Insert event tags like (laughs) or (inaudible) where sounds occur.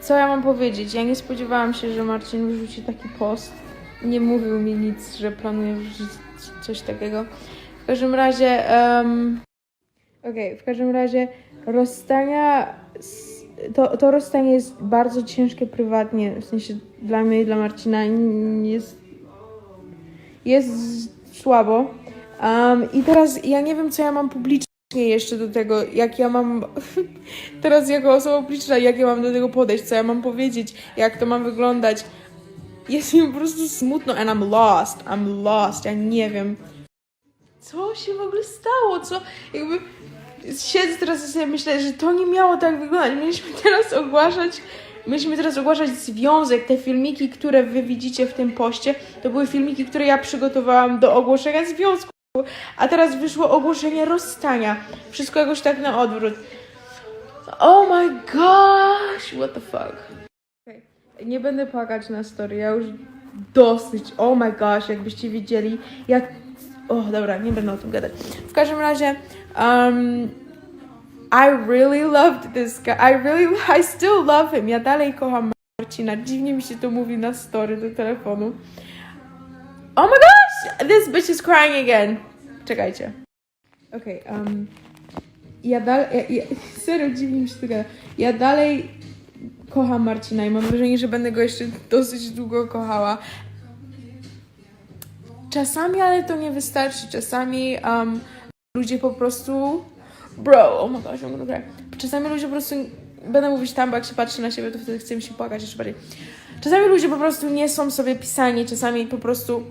Co ja mam powiedzieć? Ja nie spodziewałam się, że Marcin wrzuci taki post. Nie mówił mi nic, że planuje wrzucić coś takiego. W każdym razie. em, Okej, w każdym razie rozstania. To, to rozstanie jest bardzo ciężkie prywatnie, w sensie dla mnie i dla Marcina jest, jest słabo. Um, I teraz ja nie wiem, co ja mam publicznie jeszcze do tego, jak ja mam (laughs) teraz jako osoba publiczna, jak ja mam do tego podejść, co ja mam powiedzieć, jak to ma wyglądać. Jest mi po prostu smutno and I'm lost, I'm lost, ja nie wiem. Co się w ogóle stało? Co jakby siedzę teraz i sobie myślę, że to nie miało tak wyglądać. Mieliśmy (laughs) teraz ogłaszać, mieliśmy teraz ogłaszać związek. Te filmiki, które wy widzicie w tym poście, to były filmiki, które ja przygotowałam do ogłoszenia związku. A teraz wyszło ogłoszenie rozstania. Wszystko jakoś tak na odwrót. Oh my gosh, what the fuck. Okay. Nie będę płakać na story, ja już dosyć. Oh my gosh, jakbyście widzieli, jak. O, dobra, nie będę o tym gadać. W każdym razie, um, I really loved this guy. I really, (laughs) I still love him. Ja dalej kocham Marcina. Dziwnie mi się to mówi na story do telefonu. Oh my gosh! This bitch is crying again. Czekajcie. Okej, um, ja dalej, ja, ja, (laughs) serio dziwnie mi się to gada. Ja dalej kocham Marcina i mam wrażenie, że będę go jeszcze dosyć długo kochała. Czasami, ale to nie wystarczy. Czasami um, ludzie po prostu. Bro, oh my gosh, I'm gonna cry. Czasami ludzie po prostu. Będę mówić tam, bo jak się patrzy na siebie, to wtedy chce mi się płakać jeszcze bardziej. Czasami ludzie po prostu nie są sobie pisani, czasami po prostu